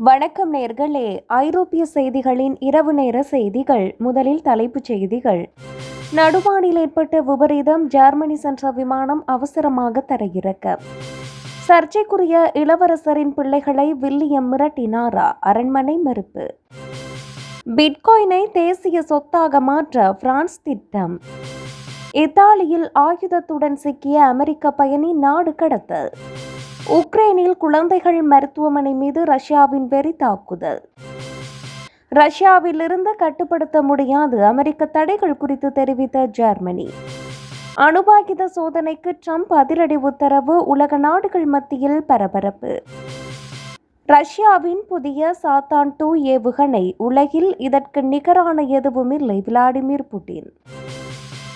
வணக்கம் நேர்களே. ஐரோப்பிய செய்திகளின் இரவு நேர செய்திகள் முதலில் தலைப்புச் செய்திகள். நடுவானில் ஏற்பட்ட விபரீதம் ஜெர்மனி சென்ற விமானம் அவசரமாக தரையிறக்க. சர்ச்சைக்குரிய இளவரசரின் பிள்ளைகளை வில்லியம் மிரட்டினாரா? அரண்மனை மறுப்பு. பிட்காயினை தேசிய சொத்தாக மாற்ற பிரான்ஸ் திட்டம். இத்தாலியில் ஆயுதத்துடன் சிக்கிய அமெரிக்க பயணி நாடு கடத்தல். உக்ரைனில் குழந்தைகள் மருத்துவமனை மீது ரஷ்யாவின் வெறி தாக்குதல். ரஷ்யாவிலிருந்து கட்டுப்படுத்த முடியாது அமெரிக்க தடைகள் குறித்து தெரிவித்த ஜெர்மனி. அணுபாகித சோதனைக்கு ட்ரம்ப் அதிரடி உத்தரவு உலக நாடுகள் மத்தியில் பரபரப்பு. ரஷ்யாவின் புதிய சாத்தான் டூ ஏவுகணை உலகில் இதற்கு நிகரான எதுவும் இல்லை விளாடிமிர் புட்டின்.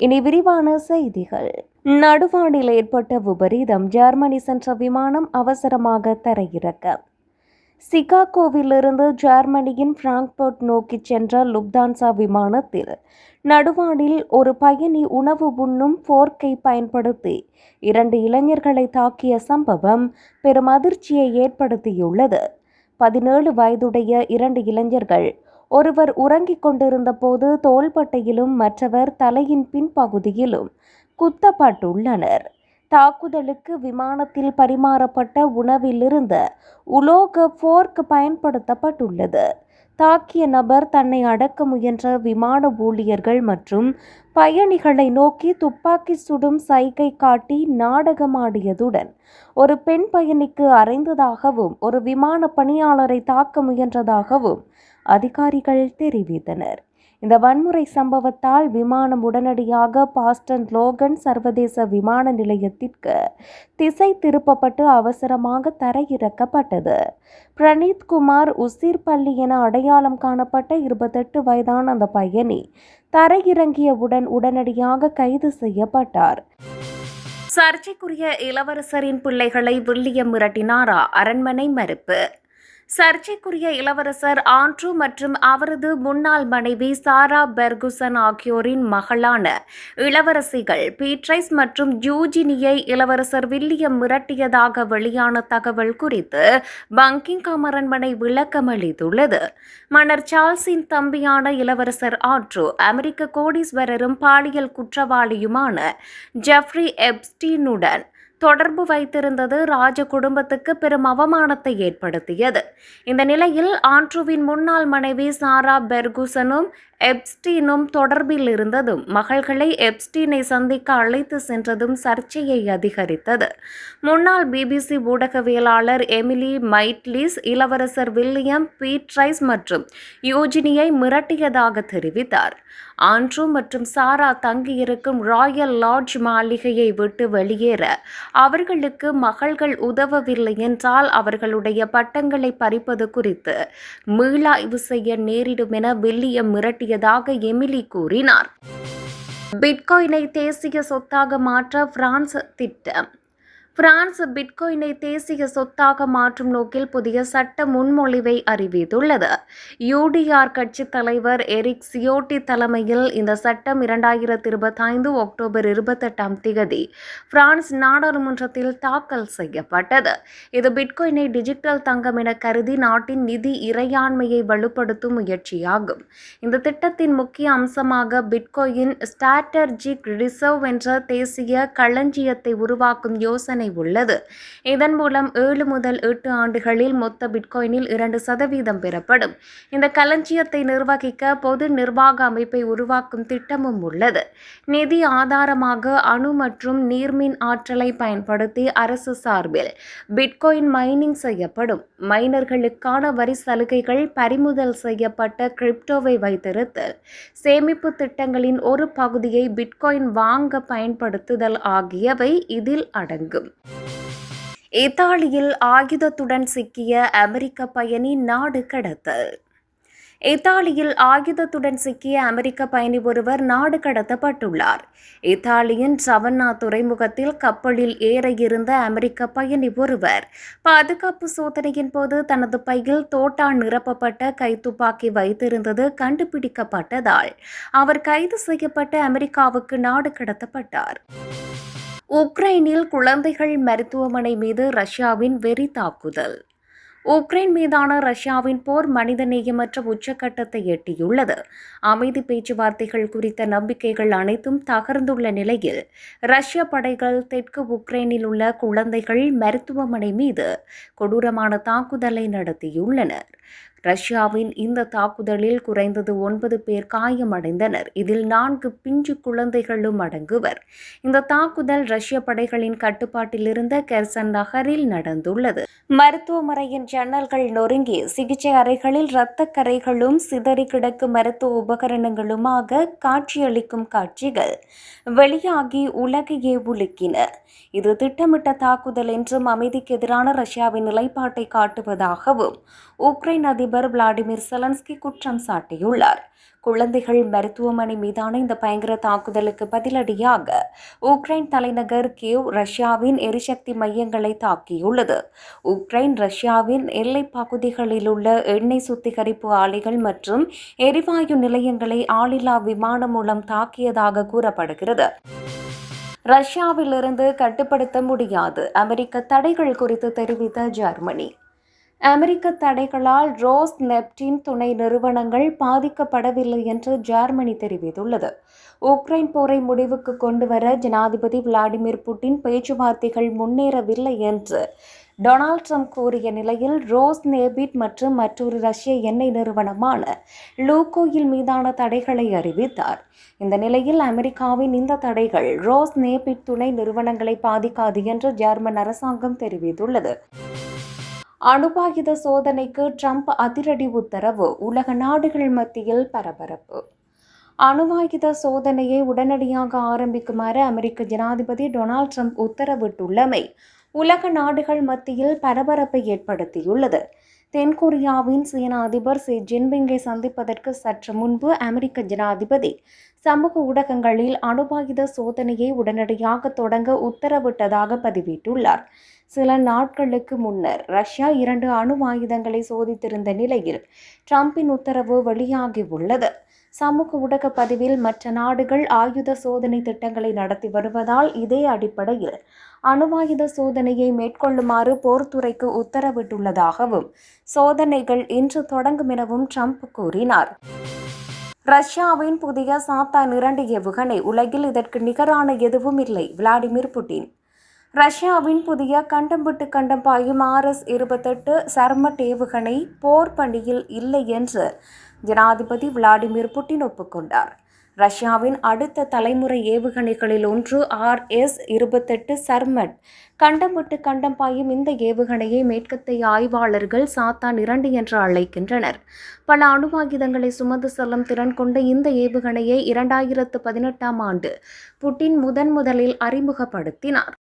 இனி விரிவான செய்திகள். நடுவானில் ஏற்பட்ட விபரீதம் ஜெர்மனி சென்ற விமானம் அவசரமாக தரையிறக்க. சிகாகோவிலிருந்து ஜெர்மனியின் பிராங்க்பர்ட் நோக்கி சென்ற லுப்தான்சா விமானத்தில் நடுவானில் ஒரு பயணி உணவு உண்ணும் போர்க்கை பயன்படுத்தி இரண்டு இளைஞர்களை தாக்கிய சம்பவம் பெரும் அதிர்ச்சியை ஏற்படுத்தியுள்ளது. பதினேழு வயதுடைய இரண்டு இளைஞர்கள் ஒருவர் உறங்கிக் கொண்டிருந்தபோது தோள்பட்டையிலும் மற்றவர் தலையின் பின்பகுதியிலும் குத்தப்பட்டுள்ளனர். தாக்குதலுக்கு விமானத்தில் பரிமாறப்பட்ட உணவிலிருந்த உலோக ஃபோர்க் பயன்படுத்தப்பட்டுள்ளது. தாக்கிய நபர் தன்னை அடக்க முயன்ற விமான ஊழியர்கள் மற்றும் பயணிகளை நோக்கி துப்பாக்கி சுடும் சைகை காட்டி நாடகமாடியதுடன் ஒரு பெண் பயணிக்கு அறைந்ததாகவும் ஒரு விமான பணியாளரை தாக்க முயன்றதாகவும் அதிகாரிகள் தெரிவித்தனர். இந்த வன்முறை சம்பவத்தால் விமானம் உடனடியாக பாஸ்டன் லோகன் சர்வதேச விமான நிலையத்திற்கு திசை திருப்பப்பட்டு அவசரமாக தரையிறக்கப்பட்டது. பிரணீத் குமார் உசிர் பள்ளி என அடையாளம் காணப்பட்ட இருபத்தெட்டு வயதான அந்த பயணி தரையிறங்கியவுடன் உடனடியாக கைது செய்யப்பட்டார். சர்ச்சைக்குரிய இளவரசரின் பிள்ளைகளை வில்லியம் மிரட்டினாரா? அரண்மனை மறுப்பு. சர்ச்சைக்குரிய இளவரசர் ஆண்ட்ரூ மற்றும் அவரது முன்னாள் மனைவி சாரா பெர்குசன் ஆகியோரின் மகளான இளவரசிகள் பீட்ரைஸ் மற்றும் ஜூஜினியை இளவரசர் வில்லியம் மிரட்டியதாக வெளியான தகவல் குறித்து பங்கிங்காம் அரண்மனை விளக்கமளித்துள்ளது மன்னர் சார்ல்ஸின் தம்பியான இளவரசர் ஆண்ட்ரூ அமெரிக்க கோடீஸ்வரரும் பாலியல் குற்றவாளியுமான ஜெஃப்ரி எப்ஸ்டீனுடன் தொடர்பு வைத்திருந்தது ராஜ குடும்பத்துக்கு பெரும் அவமானத்தை ஏற்படுத்தியது. இந்த நிலையில் ஆண்ட்ரூவின் முன்னாள் மனைவி சாரா பெர்குசனும் எப்ஸ்டீனும் தொடர்பில் இருந்ததும் மகள்களை எப்ஸ்டீனை சந்திக்க அழைத்து சென்றதும் சர்ச்சையை அதிகரித்தது. முன்னாள் பிபிசி ஊடகவியலாளர் எமிலி மைட்லிஸ் இளவரசர் வில்லியம் பீட்ரைஸ் மற்றும் யோஜினியை மிரட்டியதாக தெரிவித்தார். ஆண்ட்ரூ மற்றும் சாரா தங்கியிருக்கும் ராயல் லாட்ஜ் மாளிகையை விட்டு வெளியேற அவர்களுக்கு மகள்கள் உதவவில்லை என்றால் அவர்களுடைய பட்டங்களை பறிப்பது குறித்து மீளாய்வு செய்ய நேரிடும் என வில்லியம் மிரட்டியதாக எமிலி கூறினார். பிட்காயினை தேசிய சொத்தாக மாற்ற பிரான்ஸ் திட்டம் பிரான்ஸ் பிட்காயினை தேசிய சொத்தாக மாற்றும் நோக்கில் புதிய சட்ட முன்மொழிவை அறிவித்துள்ளது. யூடிஆர் கட்சி தலைவர் எரிக் சியோட்டி தலைமையில் இந்த சட்டம் இரண்டாயிரத்தி இருபத்தைந்து அக்டோபர் இருபத்தெட்டாம் தேதி பிரான்ஸ் நாடாளுமன்றத்தில் தாக்கல் செய்யப்பட்டது. இது பிட்காயினை டிஜிட்டல் தங்கம் என கருதி நாட்டின் நிதி இறையாண்மையை வலுப்படுத்தும் முயற்சியாகும். இந்த திட்டத்தின் முக்கிய அம்சமாக பிட்காயின் ஸ்டாட்டர்ஜிக் ரிசர்வ் என்ற தேசிய களஞ்சியத்தை உருவாக்கும் யோசனை யோசனை உள்ளது. இதன் மூலம் ஏழு முதல் எட்டு ஆண்டுகளில் மொத்த பிட்காயினில் இரண்டு சதவீதம் பெறப்படும். இந்த களஞ்சியத்தை நிர்வகிக்க பொது நிர்வாக அமைப்பை உருவாக்கும் திட்டமும் உள்ளது. நிதி ஆதாரமாக அணு மற்றும் நீர்மின் ஆற்றலை பயன்படுத்தி அரசு சார்பில் பிட்காயின் மைனிங் செய்யப்படும். மைனர்களுக்கான வரி சலுகைகள் பறிமுதல் செய்யப்பட்ட கிரிப்டோவை வைத்திருத்தல் சேமிப்பு திட்டங்களின் ஒரு பகுதியை பிட்காயின் வாங்க பயன்படுத்துதல் ஆகியவை இதில் அடங்கும். இத்தாலியில் ஆயுதத்துடன் சிக்கிய அமெரிக்க பயணி நாடு கடத்தல். இத்தாலியில் ஆயுதத்துடன் சிக்கிய அமெரிக்க பயணி ஒருவர் நாடு கடத்தப்பட்டுள்ளார். இத்தாலியின் சவன்னா துறைமுகத்தில் கப்பலில் ஏற இருந்த அமெரிக்க பயணி ஒருவர் பாதுகாப்பு சோதனையின் போது தனது பையில் தோட்டா நிரப்பப்பட்ட கைத்துப்பாக்கி வைத்திருந்தது கண்டுபிடிக்கப்பட்டதால் அவர் கைது செய்யப்பட்டு அமெரிக்காவுக்கு நாடு கடத்தப்பட்டார். உக்ரைனில் குழந்தைகள் மருத்துவமனை மீது ரஷ்யாவின் வெறி தாக்குதல். உக்ரைன் மீதான ரஷ்யாவின் போர் மனிதநேயமற்ற உச்சக்கட்டத்தை எட்டியுள்ளது. அமைதி பேச்சுவார்த்தைகள் குறித்த நம்பிக்கைகள் அனைத்தும் தகர்ந்துள்ள நிலையில் ரஷ்ய படைகள் தெற்கு உக்ரைனில் உள்ள குழந்தைகள் மருத்துவமனை மீது கொடூரமான தாக்குதலை நடத்தியுள்ளனர். ரஷ்யாவின் இந்த தாக்குதலில் குறைந்தது ஒன்பது பேர் காயமடைந்தனர். இதில் நான்கு பிஞ்சு குழந்தைகளும் அடங்குவர். இந்த தாக்குதல் ரஷ்ய படைகளின் கட்டுப்பாட்டில் இருந்த கெர்சன் நகரில் நடந்துள்ளது. மருத்துவமனையின் ஜன்னல்கள் நொறுங்கி சிகிச்சை அறைகளில் இரத்த கரைகளும் சிதறி கிடக்கும் மருத்துவ உபகரணங்களுமாக காட்சியளிக்கும் காட்சிகள் வெளியாகி உலகையே உலுக்கின. இது திட்டமிட்ட தாக்குதல் என்றும் அமைதிக்கு எதிரான ரஷ்யாவின் நிலைப்பாட்டை காட்டுவதாகவும் உக்ரைன் அதிபர் விளாடிமிர் செலன்ஸ்கி குற்றம் சாட்டியுள்ளார். குழந்தைகள் மருத்துவமனை மீதான இந்த பயங்கர தாக்குதலுக்கு பதிலடியாக உக்ரைன் தலைநகர் கியூ ரஷ்யாவின் எரிசக்தி மையங்களை தாக்கியுள்ளது. உக்ரைன் ரஷ்யாவின் எல்லை பகுதிகளில் உள்ள எண்ணெய் சுத்திகரிப்பு ஆலைகள் மற்றும் எரிவாயு நிலையங்களை ஆளில்லா விமானம் மூலம் தாக்கியதாக கூறப்படுகிறது. ரஷ்யாவிலிருந்து கட்டுப்படுத்த முடியாது. அமெரிக்க தடைகள் குறித்து தெரிவித்த ஜெர்மனி. அமெரிக்க தடைகளால் ரோஸ் நெப்டின் துணை நிறுவனங்கள் பாதிக்கப்படவில்லை என்று ஜெர்மனி தெரிவித்துள்ளது. உக்ரைன் போரை முடிவுக்கு கொண்டுவர ஜனாதிபதி விளாடிமிர் புட்டின் பேச்சுவார்த்தைகள் முன்னேறவில்லை என்று டொனால்ட் ட்ரம்ப் கூறிய நிலையில் ரோஸ் நேபிட் மற்றும் மற்றொரு ரஷ்ய எண்ணெய் நிறுவனமான லூகோயில் மீதான தடைகளை அறிவித்தார். இந்த நிலையில் அமெரிக்காவின் இந்த தடைகள் ரோஸ் நேபிட் துணை நிறுவனங்களை பாதிக்காது என்று ஜெர்மன் அரசாங்கம் தெரிவித்துள்ளது. அணுவாயுத சோதனைக்கு ட்ரம்ப் அதிரடி உத்தரவு. உலக நாடுகள் மத்தியில் பரபரப்பு. அணுவாயுத சோதனையை உடனடியாக ஆரம்பிக்குமாறு அமெரிக்க ஜனாதிபதி டொனால்ட் ட்ரம்ப் உத்தரவிட்டுள்ளமை. உலக நாடுகள் மத்தியில் பரபரப்பை ஏற்படுத்தியுள்ளது. தென்கொரியாவின் சீன அதிபர் சி ஜின்பிங்கை சந்திப்பதற்கு சற்று முன்பு அமெரிக்க ஜனாதிபதி சமூக ஊடகங்களில் அணுவாயுத சோதனையை உடனடியாக தொடங்க உத்தரவிட்டதாக பதிவிட்டுள்ளார். சில நாட்களுக்கு முன்னர் ரஷ்யா இரண்டு அணு ஆயுதங்களை சோதித்திருந்த நிலையில் ட்ரம்பின் உத்தரவு வெளியாகியுள்ளது. சமூக ஊடக பதிவில் மற்ற நாடுகள் ஆயுத சோதனை திட்டங்களை நடத்தி வருவதால் இதே அடிப்படையில் அணுவாயுத சோதனையை மேற்கொள்ளுமாறு போர்த்துறைக்கு உத்தரவிட்டுள்ளதாகவும் சோதனைகள் இன்று தொடங்கும் எனவும் ட்ரம்ப் கூறினார். ரஷ்யாவின் புதிய சாத்தான் இரண்டு ஏவுகணை உலகில் இதற்கு நிகரான எதுவும் இல்லை விளாடிமிர் புட்டின். ரஷ்யாவின் புதிய கண்டம் விட்டு கண்டம் பாயும் ஆர்எஸ் இருபத்தெட்டு சர்மட் ஏவுகணை போர் பணியில் இல்லை என்று ஜனாதிபதி விளாடிமிர் புட்டின் ஒப்புக்கொண்டார். ரஷ்யாவின் அடுத்த தலைமுறை ஏவுகணைகளில் ஒன்று ஆர்எஸ் இருபத்தெட்டு சர்மட். கண்டம் விட்டு கண்டம் பாயும் இந்த ஏவுகணையை மேற்கத்தைய ஆய்வாளர்கள் சாத்தான் இரண்டு என்று அழைக்கின்றனர். பல அணு ஆயுதங்களை சுமந்து செல்லும் திறன் கொண்ட இந்த ஏவுகணையை இரண்டாயிரத்து பதினெட்டாம் ஆண்டு புட்டின் முதன் முதலில் அறிமுகப்படுத்தினார்.